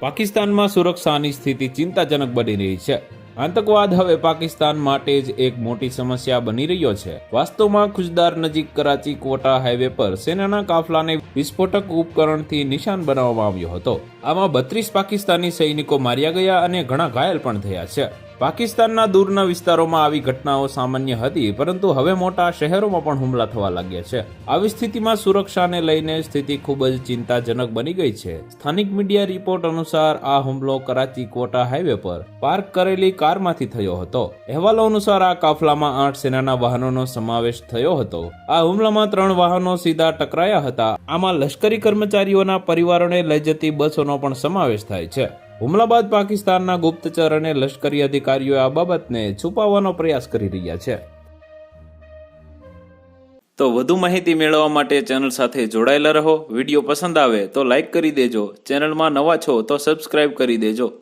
પાકિસ્તાનમાં સુરક્ષાની સ્થિતિ ચિંતાજનક બની રહી છે. આતંકવાદ હવે પાકિસ્તાન માટે જ એક મોટી સમસ્યા બની રહ્યો છે. વાસ્તવમાં ખુજદાર નજીક કરાચી કોટા હાઈવે પર સેનાના કાફલાને વિસ્ફોટક ઉપકરણથી નિશાન બનાવવામાં આવ્યો હતો. આમાં બત્રીસ પાકિસ્તાની સૈનિકો માર્યા ગયા અને ઘણા ઘાયલ પણ થયા છે. પાકિસ્તાનના દૂરના વિસ્તારોમાં આવી ઘટનાઓ સામાન્ય હતી, પરંતુ હવે મોટા શહેરોમાં પણ હુમલા થવા લાગ્યા છે. આવી સ્થિતિમાં સુરક્ષાને લઈને સ્થિતિ ખૂબ જ ચિંતાજનક બની ગઈ છે. સ્થાનિક મીડિયા રિપોર્ટ અનુસાર આ હુમલો કરાચી કોટા હાઈવે પર પાર્ક કરેલી કારમાંથી થયો હતો. અહેવાલો અનુસાર આ કાફલામાં આઠ સેનાના વાહનોનો સમાવેશ થયો હતો. આ હુમલામાં ત્રણ વાહનો સીધા ટકરાયા હતા. આમાં લશ્કરી કર્મચારીઓના પરિવારોને લઈ જતી બસોનો પણ સમાવેશ થાય છે. હુમલા બાદ પાકિસ્તાનના ગુપ્તચર અને લશ્કરી અધિકારીઓ આ બાબતને છુપાવવાનો પ્રયાસ કરી રહ્યા છે. તો વધુ માહિતી મેળવવા માટે ચેનલ સાથે જોડાયેલા રહો. વીડિયો પસંદ આવે તો લાઈક કરી દેજો. ચેનલમાં નવા છો તો સબસ્ક્રાઇબ કરી દેજો.